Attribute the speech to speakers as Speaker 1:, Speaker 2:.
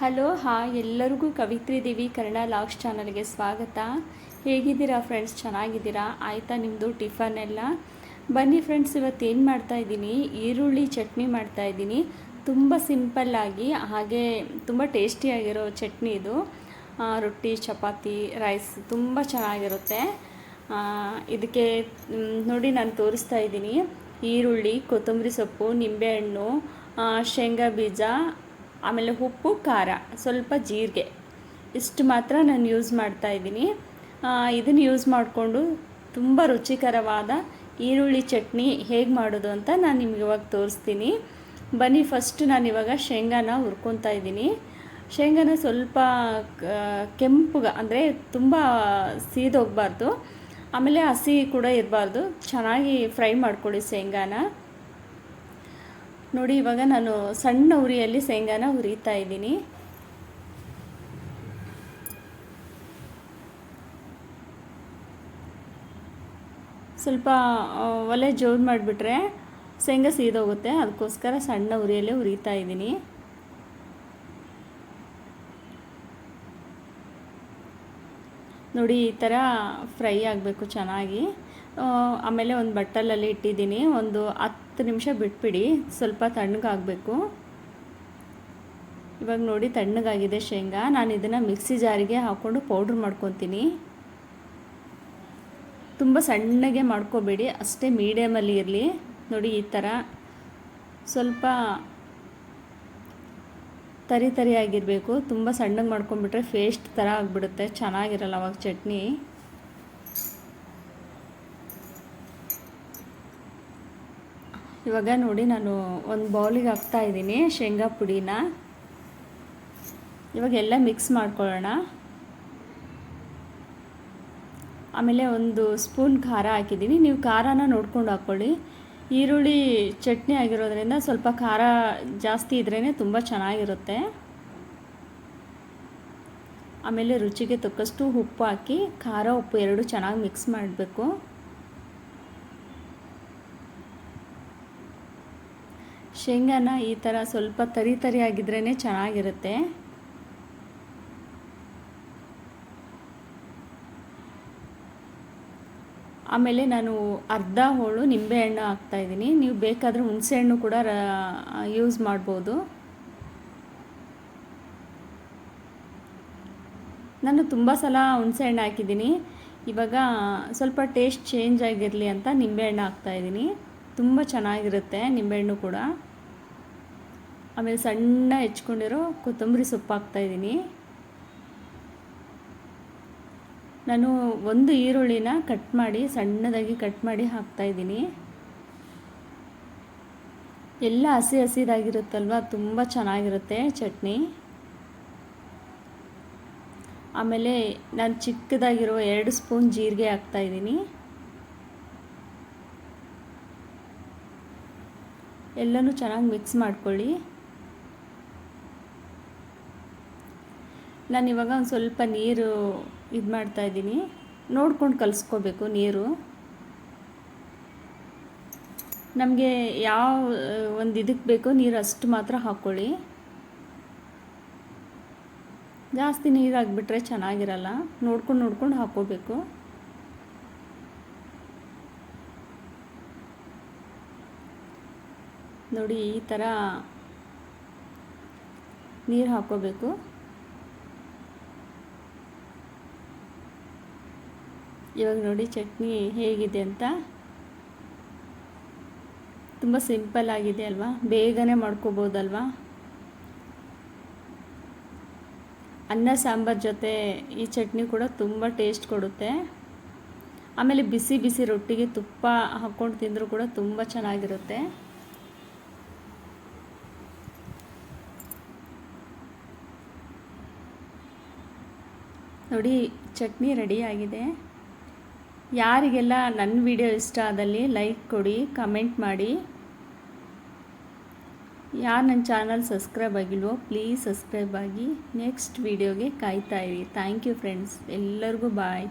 Speaker 1: Hello hi ಎಲ್ಲರಿಗೂ ಕವಿತ್ರಿ ದೇವಿ Kannada logs ಚಾನಲ್ಗೆ ಸ್ವಾಗತ. ಹೇಗಿದ್ದೀರಾ ಫ್ರೆಂಡ್ಸ್ ಚೆನ್ನಾಗಿದ್ದೀರಾ? ಆಯಿತಾ ನಿಮ್ಮದು ಟಿಫನ್ ಎಲ್ಲ? ಬನ್ನಿ ಫ್ರೆಂಡ್ಸ್ ಇವತ್ತು ಏನು ಮಾಡ್ತಾಯಿದ್ದೀನಿ ಈರುಳ್ಳಿ ಚಟ್ನಿ ಮಾಡ್ತಾ ಇದ್ದೀನಿ. ತುಂಬ ಸಿಂಪಲ್ಲಾಗಿ ಹಾಗೆ ತುಂಬ ಟೇಸ್ಟಿಯಾಗಿರೋ ಚಟ್ನಿ ಇದು. ರೊಟ್ಟಿ, ಚಪಾತಿ ರೈಸ್ ತುಂಬ ಚೆನ್ನಾಗಿರುತ್ತೆ. ಇದಕ್ಕೆ ನೋಡಿ ನಾನು ತೋರಿಸ್ತಾ ಇದ್ದೀನಿ. ಈರುಳ್ಳಿ, ಕೊತ್ತಂಬರಿ ಸೊಪ್ಪು, ನಿಂಬೆಹಣ್ಣು ಶೇಂಗಾ ಬೀಜ ಆಮೇಲೆ ಉಪ್ಪು, ಖಾರ, ಸ್ವಲ್ಪ ಜೀರಿಗೆ. ಇಷ್ಟು ಮಾತ್ರ ನಾನು ಯೂಸ್ ಮಾಡ್ತಾ ಇದ್ದೀನಿ. ಇದನ್ನು ಯೂಸ್ ಮಾಡಿಕೊಂಡು ತುಂಬ ರುಚಿಕರವಾದ ಈರುಳ್ಳಿ ಚಟ್ನಿ ಹೇಗೆ ಮಾಡೋದು ಅಂತ ನಾನು ನಿಮ್ಗೆ ಇವಾಗ ತೋರಿಸ್ತೀನಿ. ಬನ್ನಿ ಫಸ್ಟ್ ನಾನು ಇವಾಗ ಶೇಂಗಾನ ಹುರ್ಕೊತಾ ಇದ್ದೀನಿ. ಶೇಂಗಾನ ಸ್ವಲ್ಪ ಕೆಂಪುಗ, ಅಂದರೆ ತುಂಬ ಸೀದೋಗಬಾರ್ದು. ಆಮೇಲೆ ಹಸಿ ಕೂಡ ಇರಬಾರ್ದು. ಚೆನ್ನಾಗಿ ಫ್ರೈ ಮಾಡ್ಕೊಳ್ಳಿ ಶೇಂಗಾನ. ನೋಡಿ, ಇವಾಗ ನಾನು ಸಣ್ಣ ಉರಿಯಲ್ಲಿ ಶೇಂಗಾನ ಉರಿತಾ ಇದ್ದೀನಿ. ಸ್ವಲ್ಪ ಒಲೆ ಜೋರು ಮಾಡಿಬಿಟ್ರೆ ಶೇಂಗಾ ಸೀದೋಗುತ್ತೆ. ಅದಕ್ಕೋಸ್ಕರ ಸಣ್ಣ ಉರಿಯಲ್ಲೇ ಹುರಿತಾ ಇದ್ದೀನಿ. ನೋಡಿ, ಈ ಥರ ಫ್ರೈ ಆಗಬೇಕು ಚೆನ್ನಾಗಿ. ಆಮೇಲೆ ಒಂದು ಬಟ್ಟಲಲ್ಲಿ ಇಟ್ಟಿದ್ದೀನಿ. ಒಂದು ಹತ್ತು ನಿಮಿಷ ಬಿಟ್ಬಿಡಿ, ಸ್ವಲ್ಪ ತಣ್ಣಗಾಗಬೇಕು. ಇವಾಗ ನೋಡಿ ತಣ್ಣಗಾಗಿದೆ ಶೇಂಗಾ. ನಾನು ಇದನ್ನು ಮಿಕ್ಸಿ ಜಾರಿಗೆ ಹಾಕ್ಕೊಂಡು ಪೌಡ್ರ್ ಮಾಡ್ಕೊತೀನಿ. ತುಂಬ ಸಣ್ಣಗೆ ಮಾಡ್ಕೋಬೇಡಿ, ಅಷ್ಟೇ ಮೀಡಿಯಮಲ್ಲಿ ಇರಲಿ. ನೋಡಿ ಈ ಥರ. ಸ್ವಲ್ಪ ತರಿ ತರಿಯಾಗಿರಬೇಕು ತುಂಬ ಸಣ್ಣಗೆ ಮಾಡ್ಕೊಂಬಿಟ್ರೆ ಫೇಸ್ಟ್ ಥರ ಆಗಿಬಿಡುತ್ತೆ. ಚೆನ್ನಾಗಿರಲ್ಲ ಅವಾಗ ಚಟ್ನಿ. ಇವಾಗ ನೋಡಿ ನಾನು ಒಂದು ಬೌಲಿಗೆ ಹಾಕ್ತಾ ಇದ್ದೀನಿ ಶೇಂಗಾ ಪುಡಿನ. ಇವಾಗ ಎಲ್ಲ ಮಿಕ್ಸ್ ಮಾಡ್ಕೊಳ್ಳೋಣ. ಆಮೇಲೆ ಒಂದು ಸ್ಪೂನ್ ಖಾರ ಹಾಕಿದ್ದೀನಿ. ನೀವು ಖಾರನ ನೋಡ್ಕೊಂಡು ಹಾಕ್ಕೊಳ್ಳಿ. ಈರುಳ್ಳಿ ಚಟ್ನಿ ಆಗಿರೋದ್ರಿಂದ ಸ್ವಲ್ಪ ಖಾರ ಜಾಸ್ತಿ ಇದ್ರೇ ತುಂಬ ಚೆನ್ನಾಗಿರುತ್ತೆ. ಆಮೇಲೆ ರುಚಿಗೆ ತಕ್ಕಷ್ಟು ಉಪ್ಪು ಹಾಕಿ ಖಾರ, ಉಪ್ಪು ಎರಡು ಚೆನ್ನಾಗಿ ಮಿಕ್ಸ್ ಮಾಡಬೇಕು. ಶೇಂಗಾನ ಈ ಥರ ಸ್ವಲ್ಪ ತರಿ ತರಿ ಆಗಿದ್ರೇ ಚೆನ್ನಾಗಿರುತ್ತೆ. ಆಮೇಲೆ ನಾನು ಅರ್ಧ ಹೋಳು ನಿಂಬೆಹಣ್ಣು ಹಾಕ್ತಾಯಿದ್ದೀನಿ ನೀವು ಬೇಕಾದರೆ ಹುಣಸೆಹಣ್ಣು ಕೂಡ ಯೂಸ್ ಮಾಡ್ಬೋದು. ನಾನು ತುಂಬ ಸಲ ಹುಣಸೆಹಣ್ಣು ಹಾಕಿದ್ದೀನಿ. ಇವಾಗ ಸ್ವಲ್ಪ ಟೇಸ್ಟ್ ಚೇಂಜ್ ಆಗಿರಲಿ ಅಂತ ನಿಂಬೆಹಣ್ಣು ಹಾಕ್ತಾಯಿದ್ದೀನಿ ತುಂಬ ಚೆನ್ನಾಗಿರುತ್ತೆ ನಿಂಬೆಹಣ್ಣು ಕೂಡ. ಆಮೇಲೆ ಸಣ್ಣ ಹೆಚ್ಕೊಂಡಿರೋ ಕೊತ್ತಂಬರಿ ಸೊಪ್ಪು ಹಾಕ್ತಾಯಿದ್ದೀನಿ ನಾನು ಒಂದು ಈರುಳ್ಳಿನ ಕಟ್ ಮಾಡಿ, ಸಣ್ಣದಾಗಿ ಕಟ್ ಮಾಡಿ ಹಾಕ್ತಾಯಿದ್ದೀನಿ ಎಲ್ಲ ಹಸಿ ಹಸಿದಾಗಿರುತ್ತಲ್ವ? ತುಂಬ ಚೆನ್ನಾಗಿರುತ್ತೆ ಚಟ್ನಿ. ಆಮೇಲೆ ನಾನು ಚಿಕ್ಕದಾಗಿರೋ ಎರಡು ಸ್ಪೂನ್ ಜೀರಿಗೆ ಹಾಕ್ತಾಯಿದ್ದೀನಿ ಎಲ್ಲನೂ ಚೆನ್ನಾಗಿ ಮಿಕ್ಸ್ ಮಾಡ್ಕೊಳ್ಳಿ. ನಾನು ಇವಾಗ ಒಂದು ಸ್ವಲ್ಪ ನೀರು ಇದು ಮಾಡ್ತಾ ಇದ್ದೀನಿ. ನೋಡ್ಕೊಂಡು ಕಲಿಸ್ಕೋಬೇಕು ನೀರು. ನಮಗೆ ಯಾವ, ಒಂದು ಇದಕ್ಕೆ ಬೇಕೋ ನೀರು ಅಷ್ಟು ಮಾತ್ರ ಹಾಕ್ಕೊಳ್ಳಿ ಜಾಸ್ತಿ ನೀರು ಹಾಕ್ಬಿಟ್ರೆ ಚೆನ್ನಾಗಿರಲ್ಲ. ನೋಡ್ಕೊಂಡು ನೋಡ್ಕೊಂಡು ಹಾಕ್ಕೋಬೇಕು. ನೋಡಿ, ಈ ಥರ ನೀರು ಹಾಕ್ಕೋಬೇಕು. ಇವಾಗ ನೋಡಿ ಚಟ್ನಿ ಹೇಗಿದೆ ಅಂತ. ತುಂಬ ಸಿಂಪಲ್ ಆಗಿದೆ ಅಲ್ವಾ? ಬೇಗನೆ ಮಾಡ್ಕೋಬೋದಲ್ವಾ? ಅನ್ನ ಸಾಂಬಾರ್ ಜೊತೆ ಈ ಚಟ್ನಿ ಕೂಡ ತುಂಬ ಟೇಸ್ಟ್ ಕೊಡುತ್ತೆ. ಆಮೇಲೆ ಬಿಸಿ ಬಿಸಿ ರೊಟ್ಟಿಗೆ ತುಪ್ಪ ಹಾಕ್ಕೊಂಡು ತಿಂದರೂ ಕೂಡ ತುಂಬ ಚೆನ್ನಾಗಿರುತ್ತೆ. ನೋಡಿ, ಚಟ್ನಿ ರೆಡಿ ಆಗಿದೆ. ಯಾರಿಗೆಲ್ಲ ನನ್ನ ವಿಡಿಯೋ ಇಷ್ಟ ಆದಲ್ಲಿ ಲೈಕ್ ಕೊಡಿ, ಕಮೆಂಟ್ ಮಾಡಿ. ಯಾರು ನನ್ನ ಚಾನಲ್ ಸಬ್ಸ್ಕ್ರೈಬ್ ಆಗಿಲ್ವೋ ಪ್ಲೀಸ್ ಸಬ್ಸ್ಕ್ರೈಬ್ ಆಗಿ ನೆಕ್ಸ್ಟ್ ವಿಡಿಯೋಗೆ ಕಾಯ್ತಾ ಇರಿ. Thank you friends. ಎಲ್ಲರಿಗೂ ಬಾಯ್.